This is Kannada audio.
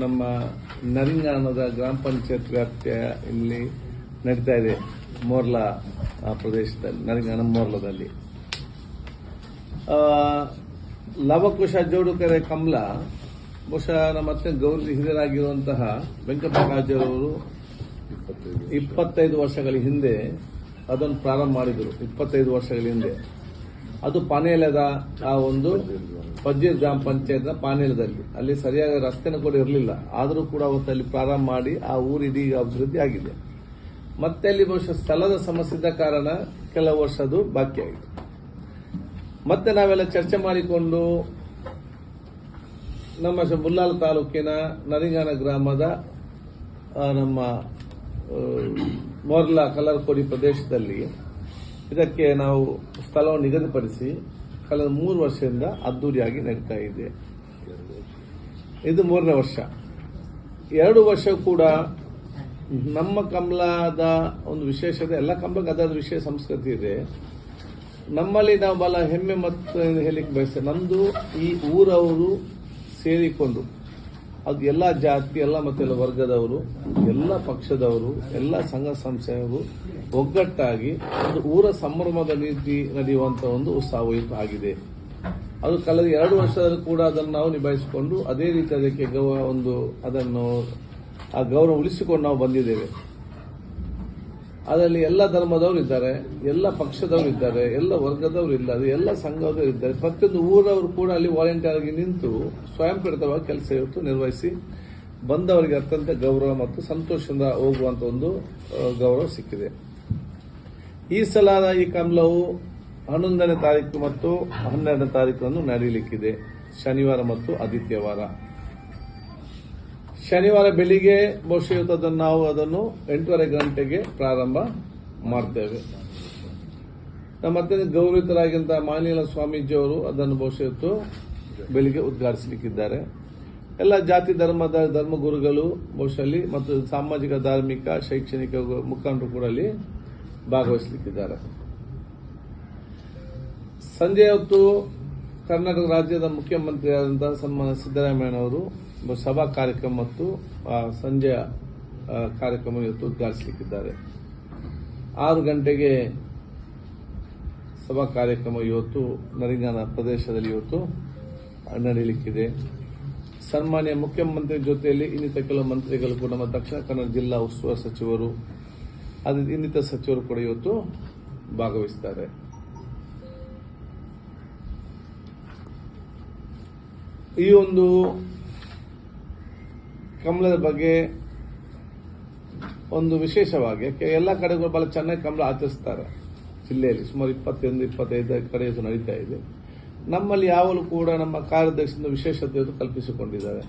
ನಮ್ಮ ನರಿಂಗಾನದ ಗ್ರಾಮ ಪಂಚಾಯತ್ ವ್ಯಾಪ್ತಿಯ ಇಲ್ಲಿ ನಡೀತಾ ಇದೆ ಮೋರ್ಲಾ ಪ್ರದೇಶದಲ್ಲಿ, ನರಿಂಗಾನ ಮೋರ್ಲಾದಲ್ಲಿ. ಲವಕುಶ ಜೋಡುಕೆರೆ ಕಮಲ, ಬಹುಶಃ ನಮ್ಮ ಮತ್ತೆ ಗೌರಿ ಹಿರಿಯರಾಗಿರುವಂತಹ ವೆಂಕಟರಾಜರವರು ಇಪ್ಪತ್ತೈದು ವರ್ಷಗಳ ಹಿಂದೆ ಅದನ್ನು ಪ್ರಾರಂಭ ಮಾಡಿದರು, ಇಪ್ಪತ್ತೈದು ವರ್ಷಗಳ ಹಿಂದೆ. ಅದು ಪಾನೇಲದ ಆ ಒಂದು ಪಜ್ಜೀರ್ ಗ್ರಾಮ ಪಂಚಾಯತ್ನ ಪಾನೇಲದಲ್ಲಿ. ಅಲ್ಲಿ ಸರಿಯಾದ ರಸ್ತೆನೂ ಕೂಡ ಇರಲಿಲ್ಲ. ಆದರೂ ಕೂಡ ಅವತ್ತು ಅಲ್ಲಿ ಪ್ರಾರಂಭ ಮಾಡಿ ಆ ಊರು ಇಡೀ ಅಭಿವೃದ್ಧಿ ಆಗಿದೆ. ಮತ್ತೆ ಅಲ್ಲಿ ಬಹುಶಃ ಸ್ಥಳದ ಸಮಸ್ಯೆ ಕಾರಣ ಕೆಲವು ವರ್ಷ ಅದು ಬಾಕಿ ಆಯಿತು ಮತ್ತೆ ನಾವೆಲ್ಲ ಚರ್ಚೆ ಮಾಡಿಕೊಂಡು ನಮ್ಮ ಮುಲ್ಲಾಲ್ ತಾಲೂಕಿನ ನರಿಂಗಾನ ಗ್ರಾಮದ ನಮ್ಮ ಮೊರ್ಲಾ ಕಲರ್ಕೋಡಿ ಪ್ರದೇಶದಲ್ಲಿ ಇದಕ್ಕೆ ನಾವು ಸ್ಥಳವನ್ನು ನಿಗದಿಪಡಿಸಿ ಕಳೆದ ಮೂರು ವರ್ಷದಿಂದ ಅದ್ದೂರಿಯಾಗಿ ನಡೀತಾ ಇದೆ. ಇದು ಮೂರನೇ ವರ್ಷ. ಎರಡು ವರ್ಷ ಕೂಡ ನಮ್ಮ ಕಮಲದ ಒಂದು ವಿಶೇಷತೆ, ಎಲ್ಲ ಕಂಬಕ್ಕೆ ಅದಾದ ವಿಶೇಷ ಸಂಸ್ಕೃತಿ ಇದೆ. ನಮ್ಮಲ್ಲಿ ನಾವು ಬಹಳ ಹೆಮ್ಮೆ ಮತ್ತು ಹೇಳಿಕ್ ಬಯಸ್ತೇವೆ. ನಮ್ದು ಈ ಊರವರು ಸೇರಿಕೊಂಡು ಅದು ಎಲ್ಲ ಜಾತಿ, ಎಲ್ಲ ಮತ್ತೆಲ್ಲ ವರ್ಗದವರು, ಎಲ್ಲ ಪಕ್ಷದವರು, ಎಲ್ಲ ಸಂಘ ಸಂಸ್ಥೆಯವರು ಒಗ್ಗಟ್ಟಾಗಿ ಒಂದು ಊರ ಸಂಭ್ರಮದ ರೀತಿ ನಡೆಯುವಂತ ಒಂದು ಉತ್ಸಾಹ ಆಗಿದೆ. ಅದು ಕಳೆದ ಎರಡು ವರ್ಷದಲ್ಲಿ ಕೂಡ ಅದನ್ನು ನಾವು ನಿಭಾಯಿಸಿಕೊಂಡು ಅದೇ ರೀತಿ ಅದಕ್ಕೆ ಗೌರವ ಒಂದು ಅದನ್ನು ಆ ಗೌರವ ಉಳಿಸಿಕೊಂಡು ನಾವು ಬಂದಿದ್ದೇವೆ. ಅದರಲ್ಲಿ ಎಲ್ಲ ಧರ್ಮದವರು ಇದ್ದಾರೆ, ಎಲ್ಲ ಪಕ್ಷದವರು ಇದ್ದಾರೆ, ಎಲ್ಲ ವರ್ಗದವರು ಇದ್ದಾರೆ, ಎಲ್ಲ ಸಂಘದವರು ಇದ್ದಾರೆ. ಪ್ರತಿಯೊಂದು ಊರವರು ಕೂಡ ಅಲ್ಲಿ ವಾಲಂಟಿಯರ್ ಆಗಿ ನಿಂತು ಸ್ವಯಂ ಪ್ರೇರಿತವಾಗಿ ಕೆಲಸ ಇವತ್ತು ನಿರ್ವಹಿಸಿ ಬಂದವರಿಗೆ ಅತ್ಯಂತ ಗೌರವ ಮತ್ತು ಸಂತೋಷದಿಂದ ಹೋಗುವಂತ ಒಂದು ಗೌರವ ಸಿಕ್ಕಿದೆ. ಈ ಸಲದ ಈ ಕಮಲವು ಹನ್ನೊಂದನೇ ತಾರೀಕು ಮತ್ತು ಹನ್ನೆರಡನೇ ತಾರೀಕನ್ನು ನಡೆಯಲಿಕ್ಕಿದೆ ಶನಿವಾರ ಮತ್ತು ಆದಿತ್ಯವಾರ. ಶನಿವಾರ ಬೆಳಿಗ್ಗೆ ಬಹುಶಃ ನಾವು ಅದನ್ನು ಎಂಟೂವರೆ ಗಂಟೆಗೆ ಪ್ರಾರಂಭ ಮಾಡ್ತೇವೆ. ನಮ್ಮ ಅತ್ಯಂತ ಗೌರವಿತರಾಗಿಂತ ಮಾನಿಲ ಸ್ವಾಮೀಜಿಯವರು ಅದನ್ನು ಬಹುಶಃ ಬೆಳಿಗ್ಗೆ ಉದ್ಘಾಟಿಸಲಿಕ್ಕಿದ್ದಾರೆ. ಎಲ್ಲ ಜಾತಿ ಧರ್ಮದ ಧರ್ಮಗುರುಗಳು ಬಹುಶಃ ಮತ್ತು ಸಾಮಾಜಿಕ, ಧಾರ್ಮಿಕ, ಶೈಕ್ಷಣಿಕ ಮುಖಂಡರು ಕೂಡ ಅಲ್ಲಿ ಭಾಗವಹಿಸಲಿಕ್ಕಿದ್ದಾರೆ. ಸಂಜೆ ಹೊತ್ತು ಕರ್ನಾಟಕ ರಾಜ್ಯದ ಮುಖ್ಯಮಂತ್ರಿಯಾದಂತಹ ಸನ್ಮಾನ ಸಿದ್ದರಾಮಯ್ಯನವರು ಸಭಾ ಕಾರ್ಯಕ್ರಮ ಮತ್ತು ಸಂಜೆ ಸಂಜೆಯ ಕಾರ್ಯಕ್ರಮ ಇವತ್ತು ಉದ್ಘಾಟಿಸಲಿಕ್ಕಿದ್ದಾರೆ. ಆರು ಗಂಟೆಗೆ ಸಭಾ ಕಾರ್ಯಕ್ರಮ ಇವತ್ತು ನರಿಂಗಾನ ಪ್ರದೇಶದಲ್ಲಿ ಇವತ್ತು ನಡೆಯಲಿಕ್ಕಿದೆ. ಸನ್ಮಾನ್ಯ ಮುಖ್ಯಮಂತ್ರಿ ಜೊತೆಯಲ್ಲಿ ಇನ್ನಿತ ಕೆಲವು ಮಂತ್ರಿಗಳು ಕೂಡ ನಮ್ಮ ದಕ್ಷಿಣ ಕನ್ನಡ ಜಿಲ್ಲಾ ಉಸ್ತುವಾರಿ ಸಚಿವರು, ಅದು ಇನ್ನಿತ ಸಚಿವರು ಕೂಡ ಇವತ್ತು ಭಾಗವಹಿಸ್ತಾರೆ. ಈ ಒಂದು ಕಮಲದ ಬಗ್ಗೆ ಒಂದು ವಿಶೇಷವಾಗಿ ಎಲ್ಲ ಕಡೆಗಳು ಬಹಳ ಚೆನ್ನಾಗಿ ಕಮಲ ಆಚರಿಸ್ತಾರೆ. ಜಿಲ್ಲೆಯಲ್ಲಿ ಸುಮಾರು ಇಪ್ಪತ್ತೊಂದು, ಇಪ್ಪತ್ತೈದು ಕಡೆ ಇದು ನಡೀತಾ ಇದೆ. ನಮ್ಮಲ್ಲಿ ಯಾವಾಗಲೂ ಕೂಡ ನಮ್ಮ ಕಾರ್ಯದರ್ಶಿಯಿಂದ ವಿಶೇಷತೆ ಕಲ್ಪಿಸಿಕೊಂಡಿದ್ದಾರೆ.